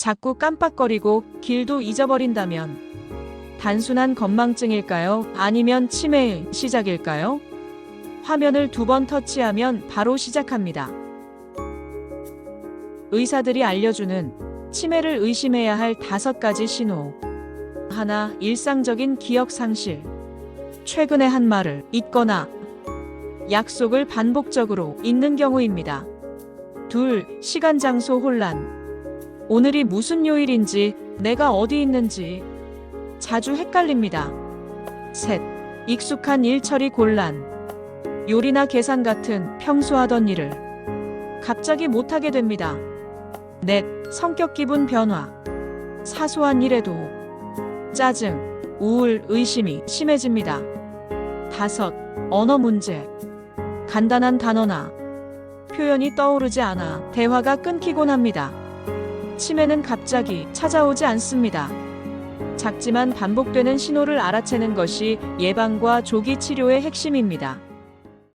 자꾸 깜빡거리고 길도 잊어버린다면 단순한 건망증일까요? 아니면 치매의 시작일까요? 화면을 두 번 터치하면 바로 시작합니다. 의사들이 알려주는 치매를 의심해야 할 다섯 가지 신호. 하나, 일상적인 기억 상실. 최근에 한 말을 잊거나 약속을 반복적으로 잊는 경우입니다. 둘, 시간 장소 혼란. 오늘이 무슨 요일인지, 내가 어디 있는지 자주 헷갈립니다. 셋, 익숙한 일 처리 곤란. 요리나 계산 같은 평소 하던 일을 갑자기 못하게 됩니다. 넷, 성격 기분 변화. 사소한 일에도 짜증, 우울, 의심이 심해집니다. 다섯, 언어 문제. 간단한 단어나 표현이 떠오르지 않아 대화가 끊기곤 합니다. 치매는 갑자기 찾아오지 않습니다. 작지만 반복되는 신호를 알아채는 것이 예방과 조기 치료의 핵심입니다.